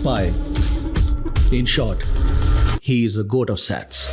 spy. In short, he is a goat of sats.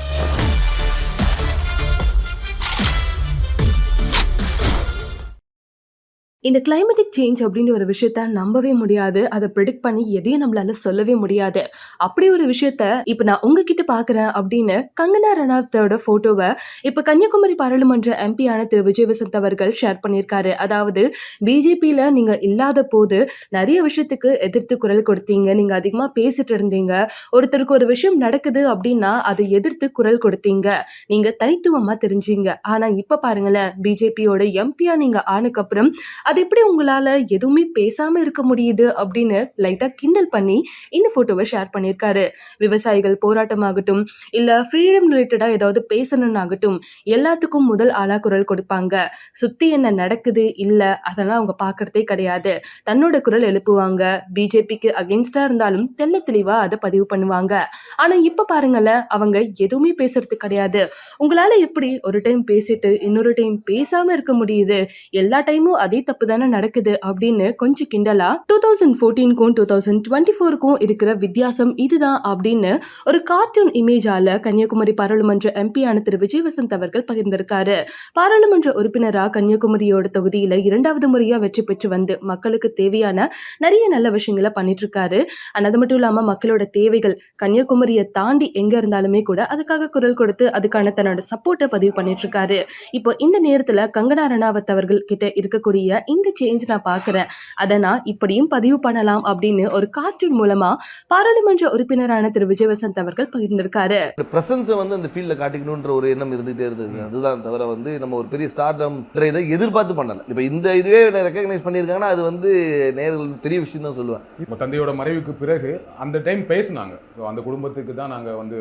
இந்த climatic change அப்படின்ற ஒரு விஷயத்த நம்பவே முடியாது. அதை ப்ரிடிக்ட் பண்ணி எதையும் நம்மளால சொல்லவே முடியாது. அப்படி ஒரு விஷயத்த இப்போ நான் உங்ககிட்ட பார்க்குறேன் அப்படின்னு கங்கனா ரணாத்தோட ஃபோட்டோவை இப்போ கன்னியாகுமரி பாராளுமன்ற எம்பியான திரு விஜய் வசந்த் அவர்கள் ஷேர் பண்ணியிருக்காரு. அதாவது பிஜேபியில் நீங்கள் இல்லாத போது நிறைய விஷயத்துக்கு எதிர்த்து குரல் கொடுத்தீங்க. நீங்கள் அதிகமாக பேசிட்டு இருந்தீங்க. ஒருத்தருக்கு ஒரு விஷயம் நடக்குது அப்படின்னா அதை எதிர்த்து குரல் கொடுத்தீங்க. நீங்கள் தனித்துவமாக தெரிஞ்சீங்க. ஆனால் இப்போ பாருங்களேன் பிஜேபியோட எம்பியா நீங்கள் ஆனதுக்கப்புறம் அது எப்படி உங்களால் எதுவுமே பேசாமல் இருக்க முடியுது அப்படின்னு லைட்டாக கிண்டல் பண்ணி இந்த ஃபோட்டோவை ஷேர் பண்ணியிருக்காரு. விவசாயிகள் போராட்டமாகட்டும் இல்லை ஃப்ரீடம் ரிலேட்டடாக ஏதாவது பேசணும்னாகட்டும் எல்லாத்துக்கும் முதல் ஆளாக குரல் கொடுப்பாங்க. சுற்றி என்ன நடக்குது இல்லை அதெல்லாம் அவங்க பார்க்கறதே கிடையாது. தன்னோட குரல் எழுப்புவாங்க. பிஜேபிக்கு அகென்ஸ்டாக இருந்தாலும் தெள்ள தெளிவாக அதை பதிவு பண்ணுவாங்க. ஆனால் இப்போ பாருங்களேன் அவங்க எதுவுமே பேசுறது கிடையாது. உங்களால் எப்படி ஒரு டைம் பேசிட்டு இன்னொரு டைம் பேசாமல் இருக்க முடியுது? எல்லா டைமும் அதே தப்பு தானே நடக்குது அப்படின்னு கொஞ்சம் கிண்டலா டூ தௌசண்ட் ஃபோர்டீனுக்கும் டூ தௌசண்ட் டுவெண்ட்டி ஃபோருக்கும் இருக்கிற வித்தியாசம் இதுதான் அப்படின்னு ஒரு கார்ட்டூன் இமேஜால கன்னியாகுமரி பாராளுமன்ற எம்பியான திரு விஜய் வசந்த் அவர்கள் பகிர்ந்திருக்காரு. பாராளுமன்ற உறுப்பினரா கன்னியாகுமரியோட தொகுதியில இரண்டாவது முறையா வெற்றி பெற்று வந்து மக்களுக்கு தேவையான நிறைய நல்ல விஷயங்களை பண்ணிட்டு இருக்காரு and அது மட்டும் இல்லாம மக்களோட தேவைகள் கன்னியாகுமரியை தாண்டி எங்க இருந்தாலுமே கூட அதுக்காக குரல் கொடுத்து அதுக்கான தன்னோட சப்போர்ட்டை பதிவு பண்ணிட்டு இருக்காரு இப்போ இந்த நேரத்துல கங்கனா ரணாவத் அவர்கள் கிட்ட இருக்கக்கூடிய இந்த சேஞ்ச் நான் பார்க்குறேன் அதை நான் இப்படியும் பதிவு பண்ணலாம் அப்படின்னு ஒரு கார்ட்டூன் மூலமா பாராளுமன்ற உறுப்பினரான திரு. விஜய் வசந்த் அவர்கள் பகிர்ந்திருக்காரு. ப்ரெசன்ஸை வந்து அந்த ஃபீல்டில் காட்டிக்கணுன்ற ஒரு எண்ணம் இருந்துகிட்டே இருந்தது. அதுதான் தவிர வந்து நம்ம ஒரு பெரிய ஸ்டார்டம்ன்ற இதை எதிர்பார்த்து பண்ணலை. இப்போ இந்த இதுவே ரெக்கக்னைஸ் பண்ணியிருக்காங்கன்னா அது வந்து நேரில் பெரிய விஷயம் தான் சொல்லுவேன். இப்போ தந்தையோட மறைவுக்கு பிறகு அந்த டைம் பேசினாங்க. ஸோ அந்த குடும்பத்துக்கு தான் நாங்கள் வந்து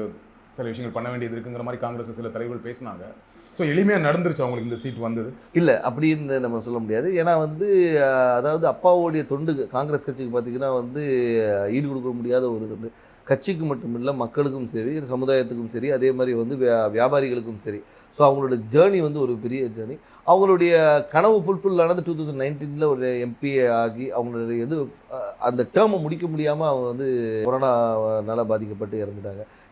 சில விஷயங்கள் பண்ண வேண்டியது இருக்குங்கிற மாதிரி காங்கிரஸ் சில தலைவர்கள் பேசினாங்க. ஸோ எளிமையாக நடந்துருச்சு அவங்களுக்கு இந்த சீட் வந்தது. இல்லை அப்படின்னு நம்ம சொல்ல முடியாது. ஏன்னா வந்து அதாவது அப்பாவுடைய தொண்டு காங்கிரஸ் கட்சிக்கு பார்த்தீங்கன்னா வந்து ஈடு கொடுக்க முடியாத ஒரு தொண்டு. கட்சிக்கு மட்டும் இல்லை மக்களுக்கும் சரி சமுதாயத்துக்கும் சரி அதே மாதிரி வந்து வியா- வியாபாரிகளுக்கும் சரி. ஸோ அவங்களோட ஜேர்னி வந்து ஒரு பெரிய ஜேர்னி அவங்களுடைய கனவு ஃபுல்ஃபில் ஆனது டூ தௌசண்ட் நைன்டீனில் ஒரு எம்பி ஆகி அவங்களுடைய இது அந்த டேர்மை முடிக்க முடியாமல் அவங்க வந்து கொரோனாவால் பாதிக்கப்பட்டு இறந்துட்டாங்க.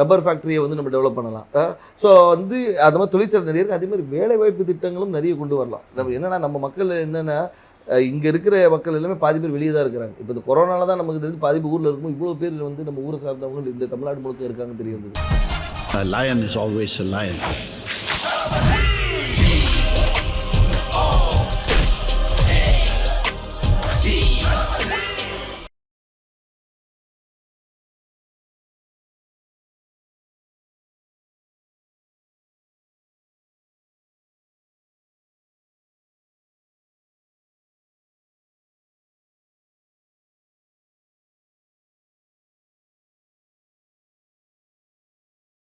ரப்பர் ஃபேக்ட்ரியை வந்து நம்ம டெவலப் பண்ணலாம். ஸோ வந்து அது மாதிரி தொழிற்சாலை நிறைய இருக்குது அதே மாதிரி வேலைவாய்ப்பு திட்டங்களும் நிறைய கொண்டு வரலாம். நம்ம என்னென்னா நம்ம மக்கள் என்னென்னா இங்கே இருக்கிற மக்கள் எல்லாமே பாதி பேர் வெளியே தான் இருக்கிறாங்க. இப்போ இந்த கொரோனாவில் தான் நமக்கு தெரிஞ்சு பாதி பேர் ஊரில் இருக்கும் இவ்வளோ பேர் வந்து நம்ம ஊரை சார்ந்தவங்க இந்த தமிழ்நாடு முழுக்க இருக்காங்கன்னு தெரிய வந்தது A lion is always a lion.